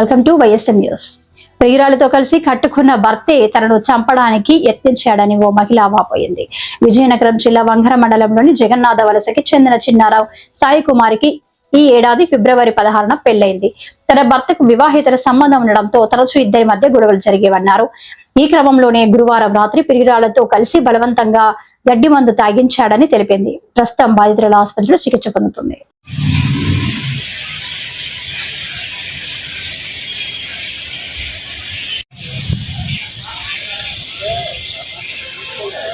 Welcome to YSM news ప్రియురాలతో కలిసి కట్టుకున్న భర్తే తనను చంపడానికి యత్నించాడని ఓ మహిళ వాపోయింది. విజయనగరం జిల్లా వంగర మండలంలోని జగన్నాథ వలసకి చెందిన చిన్నారావు సాయి కుమారికి ఈ ఏడాది ఫిబ్రవరి పదహారున పెళ్ళైంది తన భర్తకు వివాహేతర సంబంధం ఉండడంతో తరచూ ఇద్దరి మధ్య గొడవలు జరిగేవన్నారు. ఈ క్రమంలోనే గురువారం రాత్రి ప్రియురాలతో కలిసి బలవంతంగా గడ్డి మందు తాగించాడని తెలిపింది. ప్రస్తుతం బాధితురాల ఆసుపత్రిలో చికిత్స పొందుతుంది.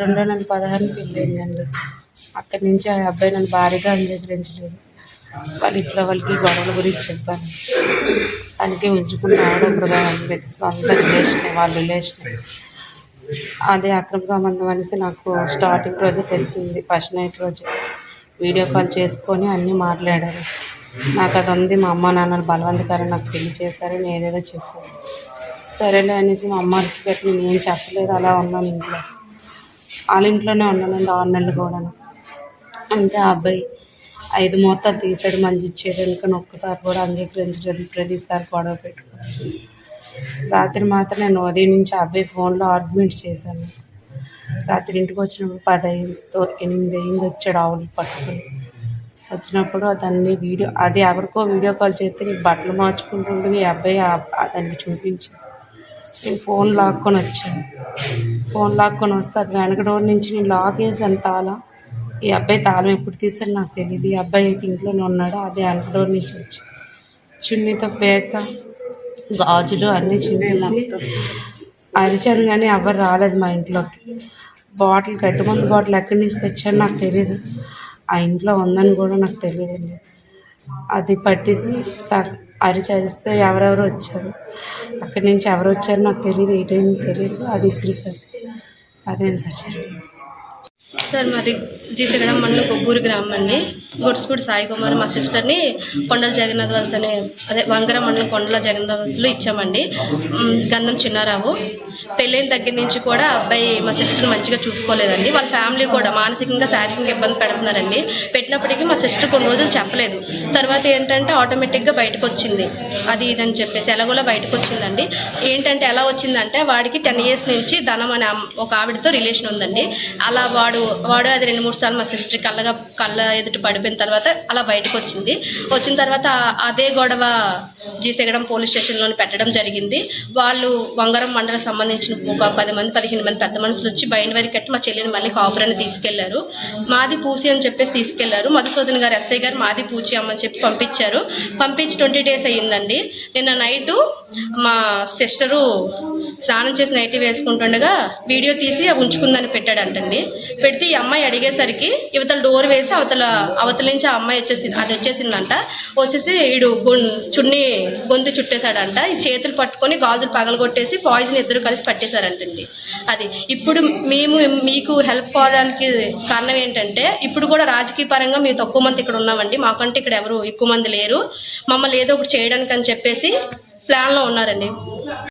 రెండో నెల పదహారు పెళ్ళయిందండి అక్కడి నుంచి ఆ అబ్బాయి నన్ను భారీగా అంగీకరించలేదు. వాళ్ళ ఇంట్లో వాళ్ళకి గొడవల గురించి చెప్పాను తనకి ఉంచుకుని రావడం వృధా సొంత రిలేషన్ వాళ్ళ రిలేషన్. అదే అక్రమ సంబంధం అనేసి నాకు స్టార్టింగ్ రోజే తెలిసింది ఫస్ట్ నైట్ రోజు. వీడియో కాల్ చేసుకొని అన్నీ మాట్లాడారు. నాకు అది ఉంది మా అమ్మ నాన్నలు బలవంతకరం నాకు పెళ్ళి చేశారని ఏదేదో చెప్పాను. సరేలే అనేసి మా అమ్మకి గట్టి నేను ఏం చెప్పలేదు అలా ఉన్నాను ఇంట్లో. వాళ్ళ ఇంట్లోనే ఉన్నానండి ఆరు నెలలు కూడా అంటే ఆ అబ్బాయి ఐదు మూతలు తీసాడు మంచి ఇచ్చేది ఎందుకని ఒక్కసారి కూడా అంగీకరించడానికి ప్రతిసారి గొడవ పెట్టుకుని రాత్రి మాత్రం నేను ఉదయం నుంచి అబ్బాయి ఫోన్లో ఆర్గ్యుమెంట్ చేశాను. రాత్రి ఇంటికి వచ్చినప్పుడు పది అయింది ఎనిమిది అయింది వచ్చాడు ఆవులు పట్టుకుని. వచ్చినప్పుడు దాన్ని వీడియో అది ఎవరికో వీడియో కాల్ చేస్తే బట్టలు మార్చుకుంటుండగా ఈ అబ్బాయి ఆ- దానికి చూపించాను నేను ఫోన్ లాక్కొని వచ్చాను. ఫోన్ లాక్కొని వస్తే అది వెనక డోర్ నుంచి నేను లాక్ వేసాను తాళం. ఈ అబ్బాయి తాళం ఎప్పుడు తీసాడు నాకు తెలియదు ఈ అబ్బాయి అయితే ఇంట్లోనే ఉన్నాడు అది వెనక డోర్ నుంచి వచ్చి చున్నీతో పేక గాజులు అన్నీ చూపించి అరిచాను కానీ ఎవరు రాలేదు మా ఇంట్లోకి. బాటిల్ గడ్డి మందు బాటిల్ ఎక్కడి నుంచి తెచ్చాను నాకు తెలియదు ఆ ఇంట్లో ఉందని కూడా నాకు తెలియదండి అది పట్టేసి అరిచరిస్తే ఎవరెవరు వచ్చారు? అక్కడి నుంచి ఎవరు వచ్చారో నాకు తెలియదు ఏ టైం తెలియదు అది ఇసిరిసారు అదే సార్ జరిగింది. సార్ మాది జీసగడం మండలం కొబ్బూరు గ్రామం అండి. గుడ్స్పూడి సాయి కుమార్ మా సిస్టర్ని కొండల జగన్నాథ్ వలస అనే అదే వంగర మండలం కొండల జగన్నాథ్ వలసలో ఇచ్చామండి. గంధం చిన్నారావు. పెళ్ళైన దగ్గర నుంచి కూడా అబ్బాయి మా సిస్టర్ మంచిగా చూసుకోలేదండి. వాళ్ళ ఫ్యామిలీ కూడా మానసికంగా శారీరకంగా ఇబ్బంది పెడుతున్నారండి. పెట్టినప్పటికీ మా సిస్టర్ కొన్ని రోజులు చెప్పలేదు. తర్వాత ఏంటంటే ఆటోమేటిక్గా బయటకు వచ్చింది అది ఇదని చెప్పేసి ఎలాగోలా బయటకు వచ్చిందండి ఏంటంటే ఎలా వచ్చిందంటే వాడికి టెన్ ఇయర్స్ నుంచి ధనం అనే ఒక ఆవిడతో రిలేషన్ ఉందండి. అలా వాడు వాడు అది రెండు మూడు సార్లు మా సిస్టర్ కళ్ళగా కళ్ళ ఎదుటి పడిపోయిన తర్వాత అలా బయటకు వచ్చింది. వచ్చిన తర్వాత అదే గొడవ జీసెగడం పోలీస్ స్టేషన్లోని పెట్టడం జరిగింది. వాళ్ళు వంగరం మండలం సంబంధించిన ఒక పది మంది పదిహేను మంది పెద్ద మనుషులు వచ్చి బయట వరకు కట్టి మా చెల్లిని మళ్ళీ కాపురాన్ని తీసుకెళ్ళారు. మాది పూసి అని చెప్పేసి తీసుకెళ్ళారు. మధుసూదన్ గారు ఎస్ఐ గారు మాది పూచి అమ్మని చెప్పి పంపించారు. పంపించి ట్వంటీ డేస్ అయ్యిందండి. నిన్న నైటు మా సిస్టరు స్నానం చేసి నైటీ వేసుకుంటుండగా వీడియో తీసి ఉంచుకుందని పెట్టాడంటండి. పెడితే ఈ అమ్మాయి అడిగేసరికి ఇవతల డోర్ వేసి అవతల అవతల నుంచి ఆ అమ్మాయి వచ్చేసింది అది వచ్చేసిందంట. వచ్చేసి వీడు చున్ని గొంతు చుట్టేశాడంట. ఈ చేతులు పట్టుకొని గాజులు పగలగొట్టేసి పాయిజన్ ఇద్దరు కలిసి పట్టేశారంటండి. అది ఇప్పుడు మేము మీకు హెల్ప్ కావడానికి కారణం ఏంటంటే ఇప్పుడు కూడా రాజకీయ పరంగా మేము తక్కువ మంది ఇక్కడ ఉన్నామండి. మాకంటే ఇక్కడ ఎవరు ఎక్కువ మంది లేరు. మమ్మల్ని ఏదో ఒకటి చేయడానికి అని చెప్పేసి ప్లాన్లో ఉన్నారండి.